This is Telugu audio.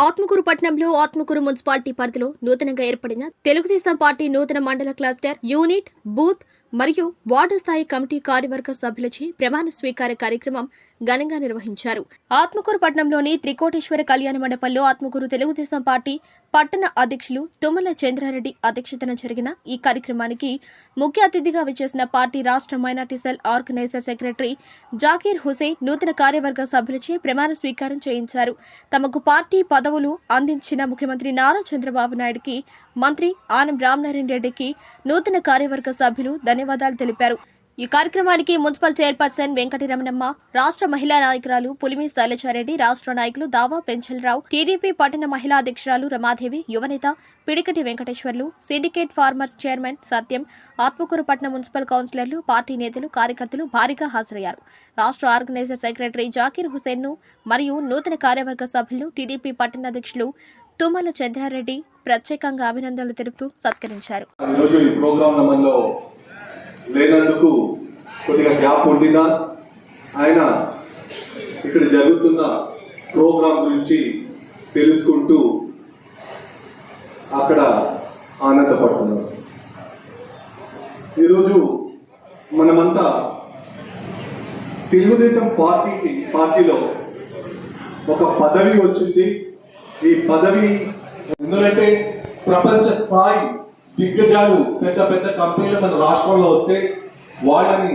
ఆత్మకూరు పట్టణంలో ఆత్మకూరు మున్సిపాలిటీ పరిధిలో నూతనంగా ఏర్పడిన తెలుగుదేశం పార్టీ నూతన మండల క్లస్టర్ యూనిట్ బూత్ మరియు వార్డు స్థాయి కమిటీ కార్యవర్గ సభ్యులచే ప్రమాణ స్వీకార కార్యక్రమం ఘనంగా నిర్వహించారు. ఆత్మకూరు పట్టణంలోని త్రికోటేశ్వర కళ్యాణ మండపంలో ఆత్మకూరు తెలుగుదేశం పార్టీ పట్టణ అధ్యక్షులు తుమ్మల చంద్రారెడ్డి అధ్యక్షతన జరిగిన ఈ కార్యక్రమానికి ముఖ్య అతిథిగా విచ్చేసిన పార్టీ రాష్ట్ర minority cell organiser secretary Zakir Hussain నూతన కార్యవర్గ సభ్యులచే ప్రమాణ స్వీకారం చేయించారు. తమకు పార్టీ పదవులు అందించిన ముఖ్యమంత్రి నారా చంద్రబాబు నాయుడుకి మంత్రి ఆనం రామనారాయణ రెడ్డికి నూతన కార్యవర్గ సభ్యులు ధన్యవాదాలు తెలిపారు. ఈ కార్యక్రమానికి మున్సిపల్ చైర్పర్సన్ వెంకటరమణమ్మ రాష్ట్ర మహిళా నాయకురాలు పులిమి శైలజారెడ్డి రాష్ట్ర నాయకులు దావా పెంచలరావు టీడీపీ పట్టణ మహిళా అధ్యక్షురాలు రమాదేవి యువనేత Pidikati Venkateswarlu syndicate farmers chairman Satyam Atmakur పట్టణ మున్సిపల్ కౌన్సిలర్లు పార్టీ నేతలు కార్యకర్తలు భారీగా హాజరయ్యారు. రాష్ట్ర ఆర్గనైజర్ సెక్రటరీ జాకీర్ హుసేన్ మరియు నూతన కార్యవర్గ సభ్యులు టీడీపీ పట్టణ అధ్యక్షులు తుమ్మల చంద్రారెడ్డి ప్రత్యేకంగా అభినందనలు తెలుపుతూ సత్కరించారు ఈరోజు ఈ ప్రోగ్రాంలో మనలో లేనందుకు కొద్దిగా గ్యాప్ ఉండినా ఆయన ఇక్కడ జరుగుతున్న ప్రోగ్రాం గురించి తెలుసుకుంటూ అక్కడ ఆనందపడుతున్నారు. ఈరోజు మనమంతా తెలుగుదేశం పార్టీకి పార్టీలో ఒక పదవి వచ్చింది. ఈ పదవి ఎందుకంటే ప్రపంచ స్థాయి దిగ్గజాలు పెద్ద పెద్ద కంపెనీలు మన రాష్ట్రంలో వస్తే వాళ్ళని